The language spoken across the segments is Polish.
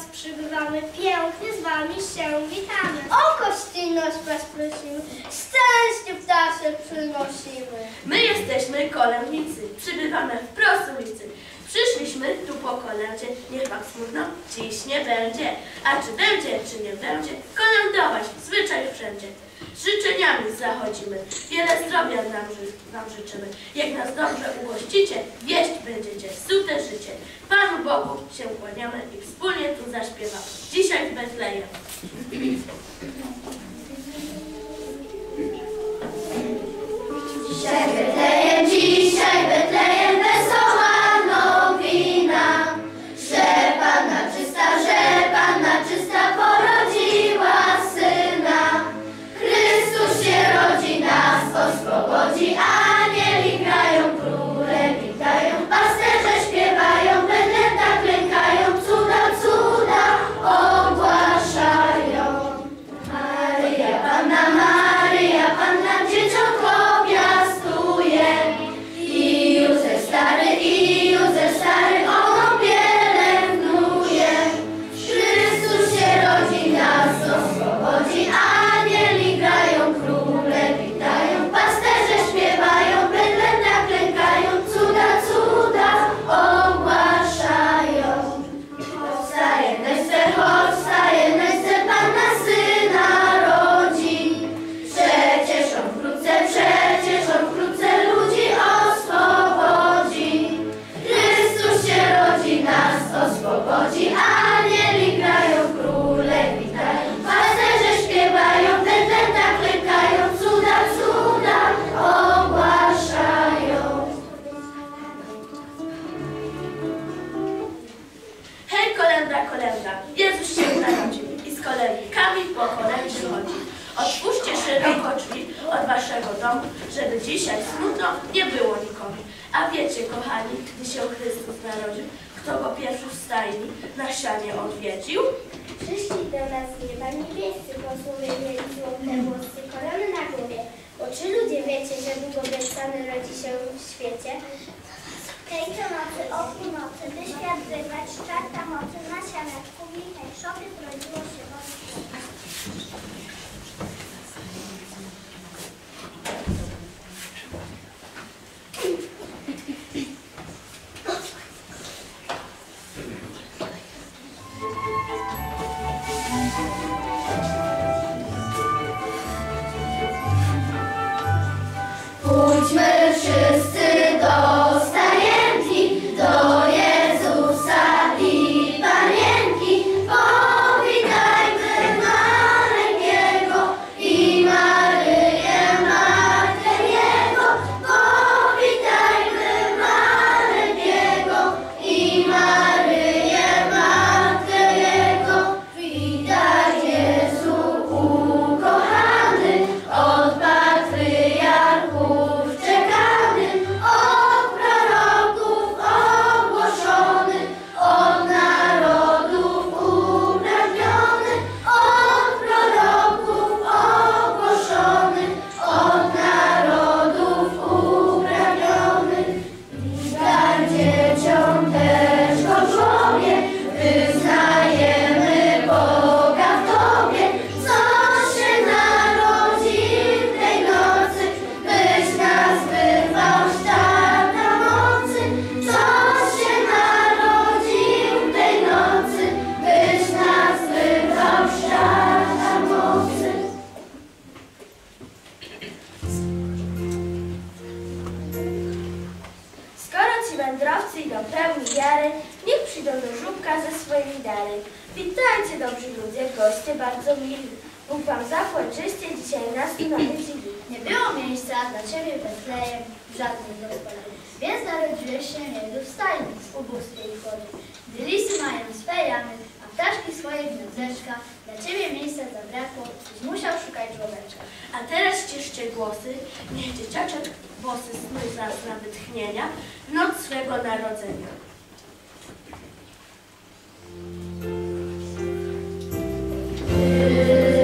Was przybywamy, pięknie z Wami się witamy. O gościnność Was prosimy, szczęście ptaszek przynosimy. My jesteśmy kolędnicy, przybywamy wprost z ulicy. Przyszliśmy tu po kolędzie, niech wam smutno dziś nie będzie. A czy będzie, czy nie będzie, kolędować zwyczaj wszędzie. Z życzeniami zachodzimy, wiele zdrowia nam, wam życzymy. Jak nas dobrze ugościcie, wieść będziecie sute życie. Panu Bogu się kłaniamy i wspólnie tu zaśpiewamy. Dzisiaj w Betlejem. Sianie odwiedził? Przyszli do nas z nieba niebiescy posłowie mieli złote włosy, korony na głowie. Bo czy ludzie wiecie, że Bóg obiecany rodzi się w świecie? Tej to nocy o północy, by świat wygrać, czarta mocy na sianeczku, witaj, szopy zrodziło się goście bardzo mili. Bóg wam zapłać czyście dzisiaj nas tu nawiedzili. Nie było miejsca dla Ciebie Betlejem w żadnej gospodzie, więc narodziłeś się niedu w stajni z uboskiej wody. Gdy lisy mają swe jamy, a ptaszki swoje gniazdeczka, dla Ciebie miejsca zabrakło, musiał szukać żłobeczka. A teraz ciszcie głosy, niech dzieciaczek włosy snu zazna wytchnienia, noc swego narodzenia. Amen.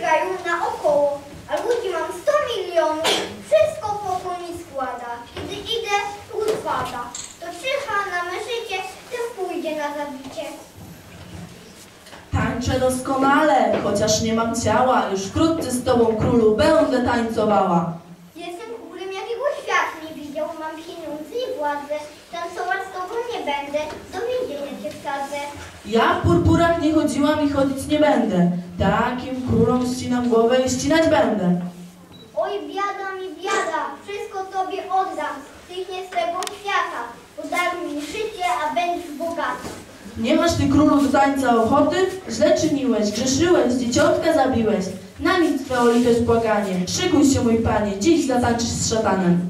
Kraju naokoło, a ludzi mam sto milionów. Wszystko pokój mi składa. Kiedy idę, pada. To czyha na me życie, pójdzie na zabicie. Tańczę doskonale, chociaż nie mam ciała. Już wkrótce z tobą, królu, będę tańcowała. Jestem królem, jakiego świat nie widział. Mam pieniądze i władzę. Tancować z tobą nie będę. Do więzienia cię wsadzę. Ja w purpurach nie chodziłam i chodzić nie będę. Takim królom ścinam głowę i ścinać będę. Oj, biada mi biada, wszystko tobie oddam. Tych nie z tego świata. Podaruj mi życie, a będziesz bogata. Nie masz ty królu do tańca ochoty? Źle czyniłeś, grzeszyłeś, dzieciątka zabiłeś. Na nic o litość błaganie. Szykuj się, mój panie, dziś zatańczysz z szatanem.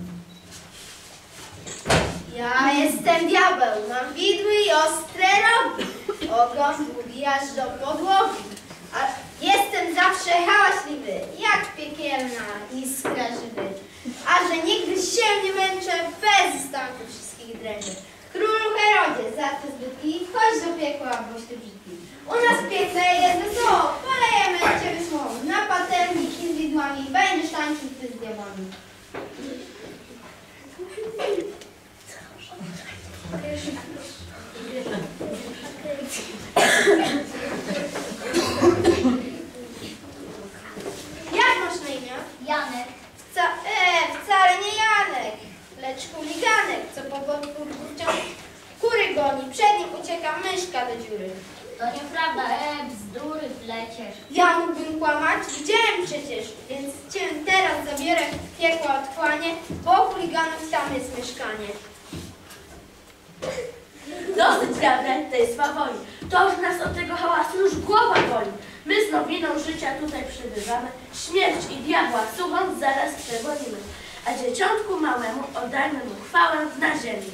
Ja jestem diabeł, mam widły i ostre rogi. Ogon aż do podłogi. A jestem zawsze hałaśliwy, jak piekielna iskra żywy. A że nigdy się nie męczę, bez ustanku wszystkich dręczę. Królu Herodzie, za te zbytki, chodź do piekła, boś ty brzydki. U nas w piekle jest wesoło, polejemy ciebie słową. Na patelni i z widłami, będziesz tańczył ty z diabłami. piekła odkłanie, bo chuliganów tam jest mieszkanie. Dosyć radne tej swawoli, to już nas od tego hałasu już głowa boli. My z nowiną życia tutaj przybywamy, śmierć i diabła słuchąc zaraz przegonimy, a dzieciątku małemu oddajmy mu chwałę na ziemi.